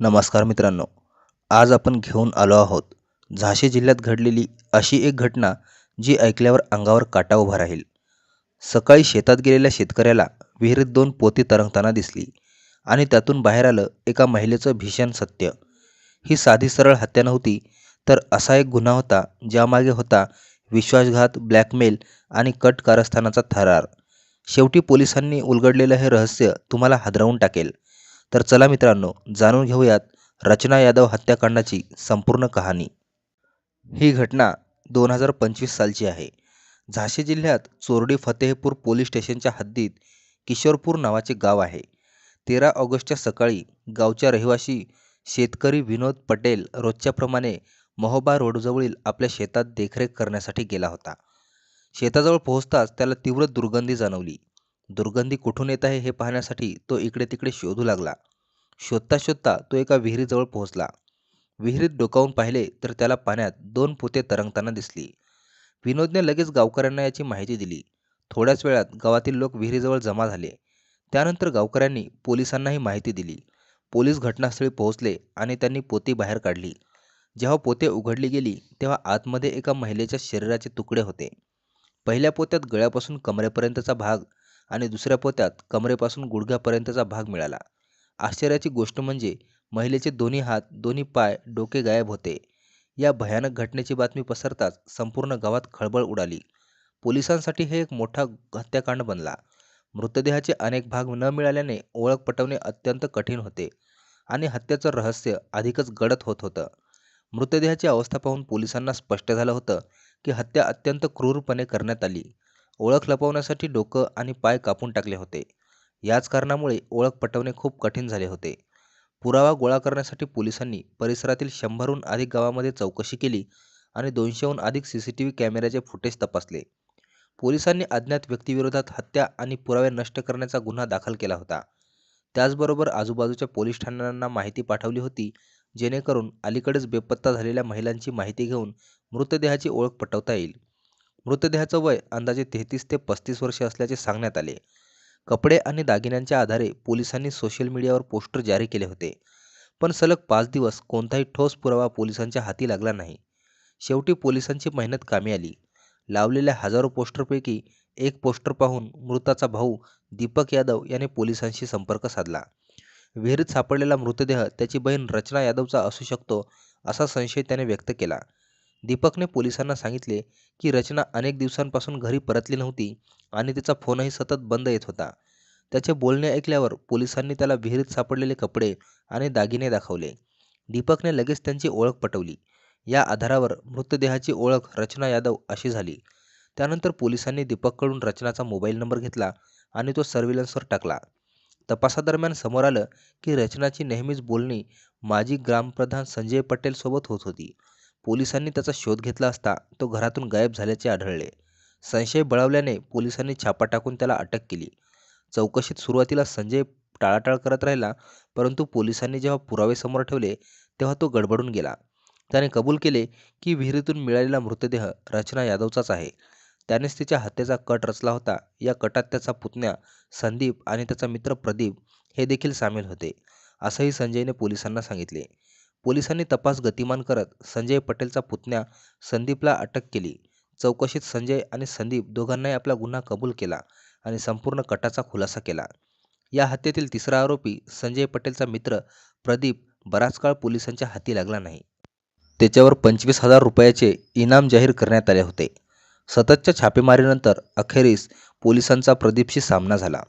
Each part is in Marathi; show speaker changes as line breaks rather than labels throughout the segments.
नमस्कार मित्रांनो आज आपण घेऊन आलो आहोत झाशी जिल्ह्यात घडलेली अशी एक घटना जी ऐकल्यावर अंगावर काटा उभा राहील. सकाळी शेतात गेलेल्या शेतकऱ्याला विहिरीत दोन पोती तरंगताना दिसली आणि त्यातून बाहेर आलं एका महिलेचं भीषण सत्य. ही साधी सरळ हत्या नव्हती तर असा एक गुन्हा होता ज्यामागे होता विश्वासघात ब्लॅकमेल आणि कट कारस्थानाचा थरार. शेवटी पोलिसांनी उलगडलेलं हे रहस्य तुम्हाला हादरवून टाकेल. तर चला मित्रांनो जाणून घेऊयात रचना यादव हत्याकांडाची संपूर्ण कहाणी. ही घटना दोन हजार पंचवीस सालची आहे. झाशी जिल्ह्यात चोरडी फतेहपूर पोलीस स्टेशनच्या हद्दीत किशोरपूर नावाचे गाव आहे. तेरा ऑगस्टच्या सकाळी गावच्या रहिवाशी शेतकरी विनोद पटेल रोजच्याप्रमाणे महोबा रोडजवळील आपल्या शेतात देखरेख करण्यासाठी गेला होता. शेताजवळ पोहोचताच त्याला तीव्र दुर्गंधी जाणवली. दुर्गंधी कुठून येत आहे हे पाहण्यासाठी तो इकडे तिकडे शोधू लागला. शोधता शोधता तो एका विहिरीजवळ पोहोचला. विहिरीत डोकावून पाहिले तर त्याला पाण्यात दोन पोते तरंगताना दिसली. विनोदने लगेच गावकऱ्यांना याची माहिती दिली. थोड्याच वेळात गावातील लोक विहिरीजवळ जमा झाले. त्यानंतर गावकऱ्यांनी पोलिसांनाही माहिती दिली. पोलीस घटनास्थळी पोहोचले आणि त्यांनी पोती बाहेर काढली. जेव्हा पोते उघडली गेली तेव्हा आतमध्ये एका महिलेच्या शरीराचे तुकडे होते. पहिल्या पोत्यात गळ्यापासून कमरेपर्यंतचा भाग आणि दुसऱ्या पोत्यात कमरेपासून गुडघ्यापर्यंतचा भाग मिळाला. आश्चर्याची गोष्ट म्हणजे महिलेचे दोन्ही हात दोन्ही पाय डोके गायब होते. या भयानक घटनेची बातमी पसरताच संपूर्ण गावात खळबळ उडाली. पोलिसांसाठी हे एक मोठा हत्याकांड बनला. मृतदेहाचे अनेक भाग न मिळाल्याने ओळख पटवणे अत्यंत कठीण होते आणि हत्येचं रहस्य अधिकच गडद होत होतं. मृतदेहाची अवस्था पाहून पोलिसांना स्पष्ट झालं होतं की हत्या अत्यंत क्रूरपणे करण्यात आली. ओळख लपवण्यासाठी डोकं आणि पाय कापून टाकले होते. याच कारणामुळे ओळख पटवणे खूप कठीण झाले होते. पुरावा गोळा करण्यासाठी पोलिसांनी परिसरातील शंभरहून अधिक गावामध्ये चौकशी केली आणि दोनशेहून अधिक सी सी टी व्ही कॅमेऱ्याचे फुटेज तपासले. पोलिसांनी अज्ञात व्यक्तीविरोधात हत्या आणि पुरावे नष्ट करण्याचा गुन्हा दाखल केला होता. त्याचबरोबर आजूबाजूच्या पोलीस ठाण्यांना माहिती पाठवली होती जेणेकरून अलीकडेच बेपत्ता झालेल्या महिलांची माहिती घेऊन मृतदेहाची ओळख पटवता येईल. मृतदेहाचं वय अंदाजे तेहतीस ते पस्तीस वर्षे असल्याचे सांगण्यात आले. कपडे आणि दागिन्यांच्या आधारे पोलिसांनी सोशल मीडियावर पोस्टर जारी केले होते. पण सलग पाच दिवस कोणताही ठोस पुरावा पोलिसांच्या हाती लागला नाही. शेवटी पोलिसांची मेहनत कामी आली. लावलेल्या हजारो पोस्टरपैकी एक पोस्टर पाहून मृताचा भाऊ दीपक यादव याने पोलिसांशी संपर्क साधला. विहिरीत सापडलेला मृतदेह त्याची बहीण रचना यादवचा असू शकतो असा संशय त्याने व्यक्त केला. दीपकने पोलिसांना सांगितले की रचना अनेक दिवसांपासून घरी परतली नव्हती आणि तिचा फोनही सतत बंद येत होता. त्याचे बोलणे ऐकल्यावर पोलिसांनी त्याला विहिरीत सापडलेले कपडे आणि दागिने दाखवले. दीपकने लगेच त्यांची ओळख पटवली. या आधारावर मृतदेहाची ओळख रचना यादव अशी झाली. त्यानंतर पोलिसांनी दीपककडून रचनाचा मोबाईल नंबर घेतला आणि तो सर्व्हिलन्सवर टाकला. तपासादरम्यान समोर आलं की रचनाची नेहमीच बोलणी माजी ग्रामप्रधान संजय पटेलसोबत होत होती. पोलिसांनी त्याचा शोध घेतला असता तो घरातून गायब झाल्याचे आढळले. संशय बळावल्याने पोलिसांनी छापा टाकून त्याला अटक केली. चौकशीत सुरुवातीला संजय टाळाटाळ करत राहिला परंतु पोलिसांनी जेव्हा पुरावे समोर ठेवले तेव्हा तो गडबडून गेला. त्याने कबूल केले की विहिरीतून मिळालेला मृतदेह रचना यादवचाच आहे. त्यानेच तिच्या हत्येचा कट रचला होता. या कटात त्याचा पुतण्या संदीप आणि त्याचा मित्र प्रदीप हे देखील सामील होते असंही संजयने पोलिसांना सांगितले. पोलिसांनी तपास गतिमान करत संजय पटेलचा पुतण्या संदीपला अटक केली. चौकशीत संजय आणि संदीप दोघांनाही आपला गुन्हा कबूल केला आणि संपूर्ण कटाचा खुलासा केला. या हत्येतील तिसरा आरोपी संजय पटेलचा मित्र प्रदीप बराच काळ पोलिसांच्या हाती लागला नाही. त्याच्यावर पंचवीस हजार रुपयाचे इनाम जाहीर करण्यात आले होते. सततच्या छापेमारीनंतर अखेरीस पोलिसांचा प्रदीपशी सामना झाला.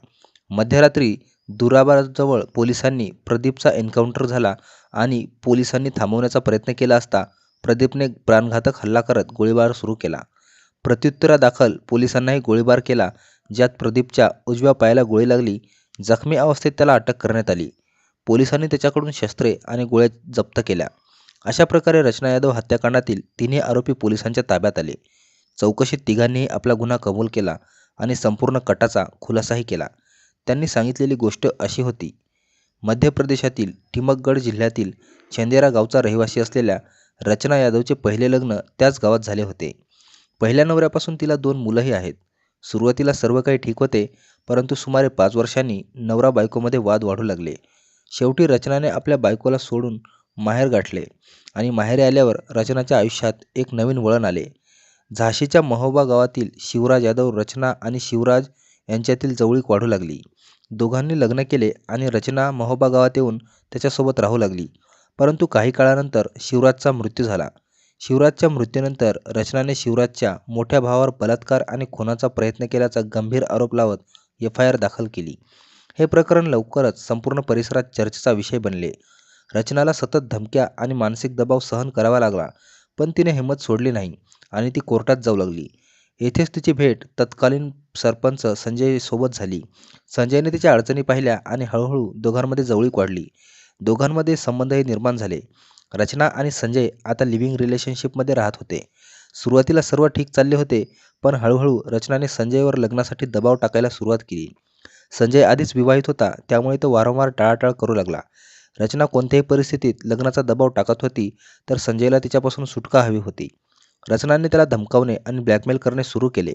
मध्यरात्री दुराबाजवळ पोलिसांनी प्रदीपचा एन्काउंटर झाला आणि पोलिसांनी थांबवण्याचा प्रयत्न केला असता प्रदीपने प्राणघातक हल्ला करत गोळीबार सुरू केला. प्रत्युत्तरादाखल पोलिसांनाही गोळीबार केला ज्यात प्रदीपच्या उजव्या पायाला गोळी लागली जखमी अवस्थेत त्याला अटक करण्यात आली. पोलिसांनी त्याच्याकडून शस्त्रे आणि गोळ्या जप्त केल्या. अशा प्रकारे रचना यादव हत्याकांडातील तिन्ही आरोपी पोलिसांच्या ताब्यात आले. चौकशीत तिघांनीही आपला गुन्हा कबूल केला आणि संपूर्ण कटाचा खुलासाही केला. त्यांनी सांगितलेली गोष्ट अशी होती मध्य प्रदेशातील टिमकगड जिल्ह्यातील चंदेरा गावचा रहिवासी असलेल्या रचना यादवचे पहिले लग्न त्याच गावात झाले होते. पहिल्या नवऱ्यापासून तिला दोन मुलंही आहेत. सुरुवातीला सर्व काही ठीक होते परंतु सुमारे पाच वर्षांनी नवरा बायकोमध्ये वाद वाढू लागले. शेवटी रचनाने आपल्या बायकोला सोडून माहेर गाठले आणि माहेरी आल्यावर रचनाच्या आयुष्यात एक नवीन वळण आले. झाशीच्या महोबा गावातील शिवराज यादव रचना आणि शिवराज यांच्यातील जवळीक वाढू लागली. दोघांनी लग्न केले आणि रचना महोबा गावात येऊन त्याच्यासोबत राहू लागली. परंतु काही काळानंतर शिवराजचा मृत्यू झाला. शिवराजच्या मृत्यूनंतर रचनाने शिवराजच्या मोठ्या भावावर बलात्कार आणि खुनाचा प्रयत्न केल्याचा गंभीर आरोप लावत एफ आय आर दाखल केली. हे प्रकरण लवकरच संपूर्ण परिसरात चर्चेचा विषय बनले. रचनाला सतत धमक्या आणि मानसिक दबाव सहन करावा लागला पण तिने हिंमत सोडली नाही आणि ती कोर्टात जाऊ लागली. येथेच तिची भेट तत्कालीन सरपंच संजय सोबत झाली. संजयने तिच्या अडचणी पाहिल्या आणि हळूहळू दोघांमध्ये जवळीक वाढली. दोघांमध्ये संबंधही निर्माण झाले. रचना आणि संजय आता लिव्हिंग रिलेशनशिपमध्ये राहत होते. सुरुवातीला सर्व ठीक चालले होते पण हळूहळू रचनाने संजयवर लग्नासाठी दबाव टाकायला सुरुवात केली. संजय आधीच विवाहित होता त्यामुळे तो वारंवार टाळाटाळ करू लागला. रचना कोणत्याही परिस्थितीत लग्नाचा दबाव टाकत होती तर संजयला तिच्यापासून सुटका हवी होती. रचनाने त्याला धमकावणे आणि ब्लॅकमेल करणे सुरू केले.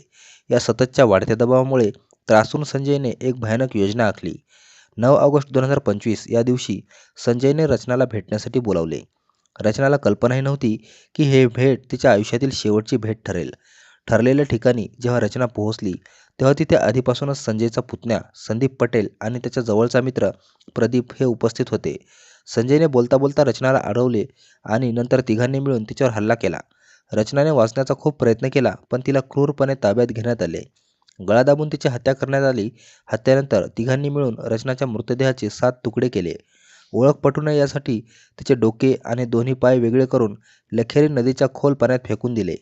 या सततच्या वाढत्या दबावामुळे त्रासून संजयने एक भयानक योजना आखली. नऊ ऑगस्ट दोन हजार पंचवीस या दिवशी संजयने रचनाला भेटण्यासाठी बोलावले. रचनाला कल्पनाही नव्हती की हे भेट तिच्या आयुष्यातील शेवटची भेट ठरेल. ठरलेल्या ठिकाणी जेव्हा रचना पोहोचली तेव्हा तिथे आधीपासूनच संजयचा पुतण्या संदीप पटेल आणि त्याच्या जवळचा मित्र प्रदीप हे उपस्थित होते. संजयने बोलता बोलता रचनाला अडवले आणि नंतर तिघांनी मिळून तिच्यावर हल्ला केला. रचनाने वाचण्याचा खूप प्रयत्न केला पण तिला क्रूरपणे ताब्यात घेण्यात आले. गळा दाबून तिची हत्या करण्यात आली. हत्येनंतर तिघांनी मिळून रचनाच्या मृतदेहाचे सात तुकडे केले. ओळख पटू नये यासाठी तिचे डोके आणि दोन्ही पाय वेगळे करून लखेरी नदीच्या खोल पाण्यात फेकून दिले.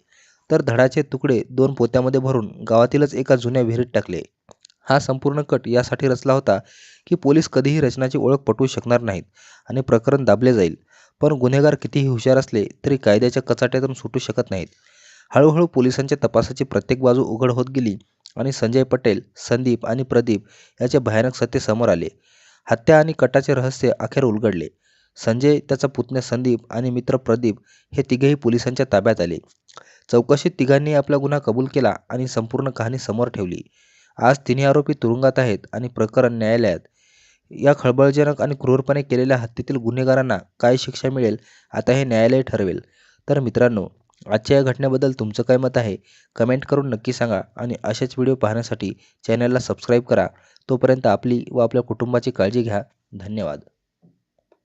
तर धडाचे तुकडे दोन पोत्यामध्ये भरून गावातीलच एका जुन्या विहिरीत टाकले. हा संपूर्ण कट यासाठी रचला होता की पोलीस कधीही रचनाची ओळख पटवू शकणार नाहीत आणि प्रकरण दाबले जाईल. पण गुन्हेगार कितीही हुशार असले तरी कायद्याच्या कचाट्यातून सुटू शकत नाहीत. हळूहळू पोलिसांच्या तपासाची प्रत्येक बाजू उघड होत गेली आणि संजय पटेल संदीप आणि प्रदीप याचे भयानक सत्य समोर आले. हत्या आणि कटाचे रहस्य अखेर उलगडले. संजय त्याचा पुतण्या संदीप आणि मित्र प्रदीप हे तिघेही पोलिसांच्या ताब्यात आले. चौकशीत तिघांनी आपला गुन्हा कबूल केला आणि संपूर्ण कहाणी समोर ठेवली. आज तिन्ही आरोपी तुरुंगात आहेत आणि प्रकरण न्यायालयात या खळबळजनक आणि क्रूरपणे केलेल्या हत्येतील गुन्हेगारांना काय शिक्षा मिळेल आता हे न्यायालय ठरवेल. तर मित्रांनो आजच्या या घटनेबद्दल तुमचं काय मत आहे? कमेंट करून नक्की सांगा आणि असेच व्हिडिओ पाहण्यासाठी चॅनलला सबस्क्राईब करा. तोपर्यंत आपली व आपल्या कुटुंबाची काळजी घ्या. धन्यवाद.